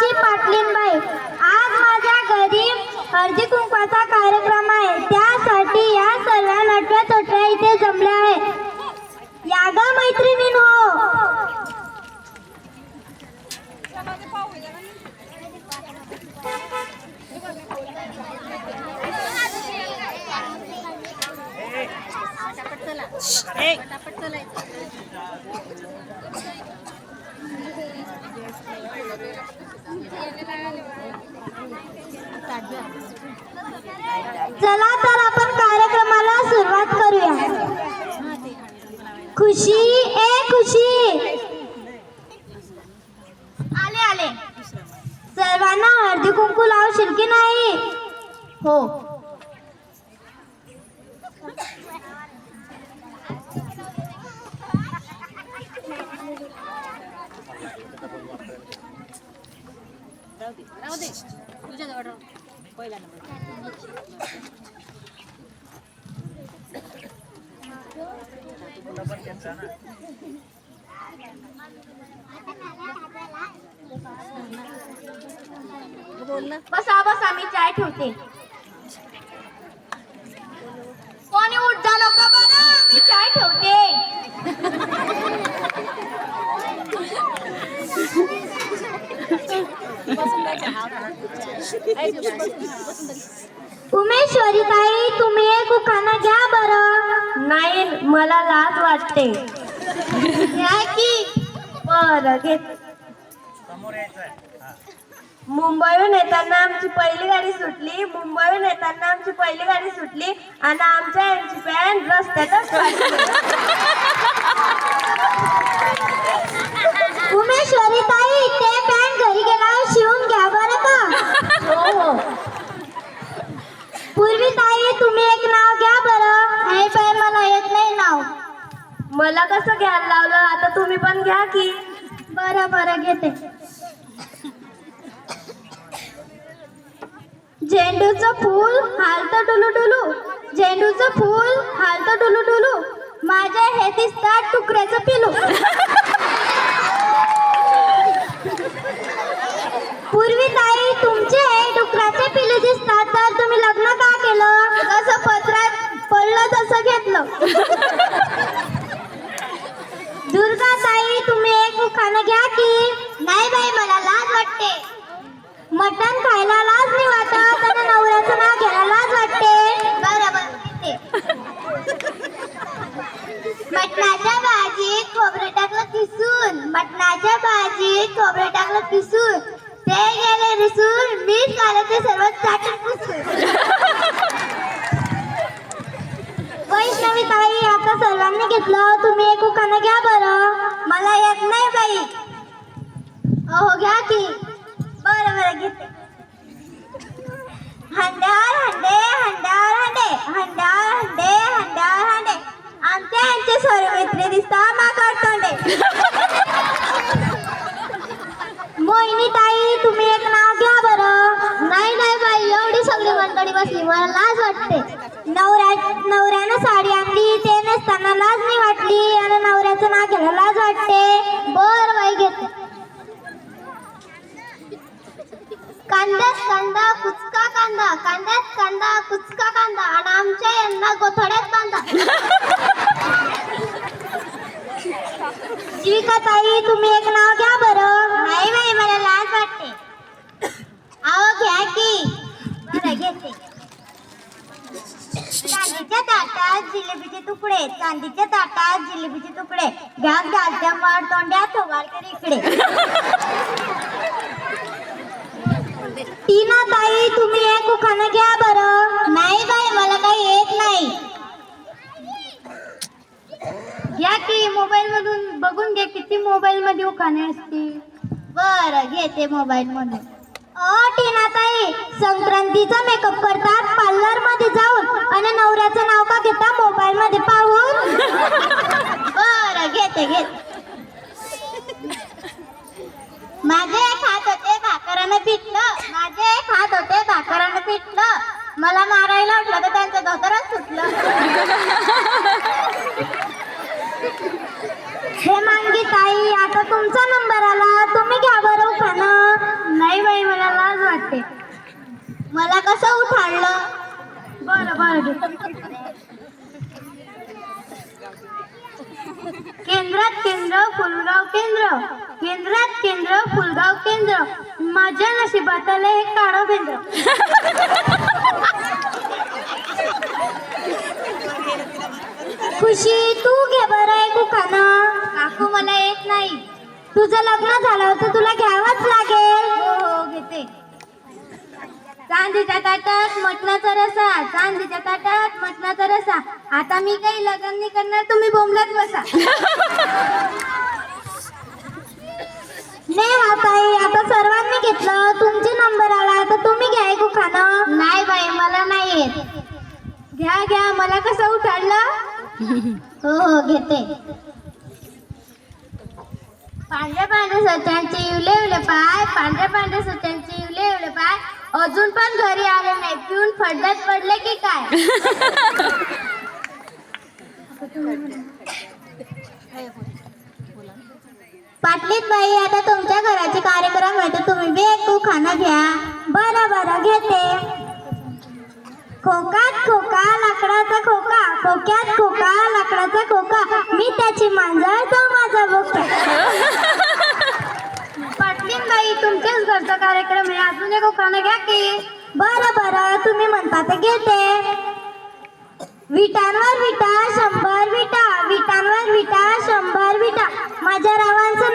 मावशी पाटलीनबाई आज माझ्या घरी हळदी कुंकवाचा कार्यक्रम आहे. त्यासाठी या सर्व नटव्या तटव्या इथे जमल्या आहेत. या गा मैत्रिणी हो चला तर आपण कार्यक्रमाला सुरुवात करूया. खुशी ए खुशी. आले आले. सर्वांना हळदी कुंकू लावशील की नाही? हो. बसा बसा मी चाय ठेवते. कोणी उठता लोक बघा मी चाय ठेवते. उमेश्वरी ताई तुम्ही एक उखाना घ्या बरं. नाही मला लाज वाटते. घ्या की. बरं घेत मुंबईहून येताना आमची पहिली गाडी सुटली. मुंबईहून येताना आमची पहिली गाडी सुटली. आणि आमच्या यांची पॅन रस्त्यातच फाटली. उमेश्वरी ताई ते पॅन्ट घरी गेल्यावर शिवून घ्या बरं का हो हो पूर्वी ताई तुम्ही एक नाव घ्या बरं. नाही बाई मला येत नाही नाव. मला कसं घ्यायला लावलं? आता तुम्ही पण घ्या की. बरं बरं घेते. झेंडूचं फूल हालतं डुलू डुलू झेंडूचं फूल हालतं डुलू डुलू माझ्या हे दिसतात टुकड्याचं पिलू पूर्वी ताई तुमचे डुकराचे पिलू दिसतात तर तुम्ही लग्न का केलं कसं पत्रात पडलं तसं घेतलं दुर्गा ताई तुम्ही एक खाणं घ्या की नाही बाई मला लाज वाटते. मटण खायला लाज नाही वाटत आणि नवऱ्याचं नाव घ्यायला लाज वाटते. बरोबर मटणाच्या भाजीत खोबरं टाकलं किसून. मटणाच्या भाजीत खोबरं टाकलं किसून. ते गेले रिसून. मीठ काढलं ते सर्व चाटून पुसून. वैष्णवी ताई आता सर्वांनी घेतलं. तुम्ही एक उखाणं घ्या बरं. मला येत नाही बाई. हो घ्या की. बरं बरं घेते. हंड्यावर हंडे हंड्यावर हंडे. हंड्यावर हंडे हंड्यावर हंडे. आमचे यांचे सर्व मैत्री दिसता माकड तोंडे मोहिनी ताई तुम्ही एक नाव घ्या बरं. नाही नाही बाई एवढी सगळी मंडळी बसली. मला लाज वाटते. नवऱ्या नवऱ्यानं साडी आणली ते नेसताना लाज नाही वाटली. आणि नवऱ्याचं नाव घ्या कुचका कांदा कांद्यात कांदा कुचका कांदा आणि आमच्या यांना गोथड्यात बांधा. जीविका ताई तुम्ही एक नाव घ्या बरं. नाही बाई मला लाज वाटते. आहो घ्या की. बरं घेते. चांदीच्या ताटात जिलेबीचे तुकडे चांदीच्या ताटात जिलेबीचे तुकडे. घास घालत्या वर तोंड्यात वाळकर इकडे टीना ताई तुम्ही उखाणं घ्या बरं. नाही बाई मला काही येत नाही. घ्या की मोबाईल मधून बघून घ्या किती मोबाईल मध्ये उखाणे असतील. बरं घेते मोबाईल मधून अ टीना ताई संक्रांतीचा मेकअप करतात पार्लरमध्ये जाऊन आणि नवऱ्याचं नाव का घेता मोबाईल मध्ये पाहून? हे मांगी ताई आता तुमचा नंबर आला. तुम्ही घ्या बरं उखाणं नाही बाई मला लाज वाटते. मला कसं उठाडलं? बरं बरं केंद्रात केंद्र फुलगाव केंद्र. केंद्रात केंद्र फुलगाव केंद्र. माझ्या नशिबातलं हे काळं केंद्र खुशी तू घे बरं एक उखाणं. काकू मला येत नाही. तुझं लग्न झालं तर तुला घ्यावंच लागेल. हो हो घेते. चांदीच्या ताटात मटणाचा रसा चांदीच्या ताटात मटणाचा रसा. आता मी काही लग्न नाही करणार तुम्ही बोंबलत बसा. नाही हा ताई आता सर्वांनी घेतलं तुमचे नंबर आला तर तुम्ही घ्या एक खाणं नाही बाई मला नाही येत. घ्या घ्या मला कसं उठाडलं? हो हो घेते. पांढऱ्या पांढऱ्या सत्यांचे इवले इवले पाय. पांढऱ्या पांढऱ्या सत्यांचे इवले इवले पाय. अजून पण घरी आले नाही. पिऊन फडद्यात पडले की काय? पाटलीत बाई आता तुमच्या घराचे कार्यक्रम आहे तर तुम्ही बी एक खाना घ्या. बरं बरं घेते. खोकात खोका लाकडाचा खोका. खोक्यात खोका लाकडाचा खोका. मी त्याची मांजर तो माझा बोका पाटलीन बाई तुमच्याच घरचा कार्यक्रम आहे. अजून एक खाणं घ्या की. बरं बरं. तुम्ही म्हणता ते घेते. विटांवर विटा शंभर विटा. विटांवर विटा शंभर विटा. माझ्या रावांचं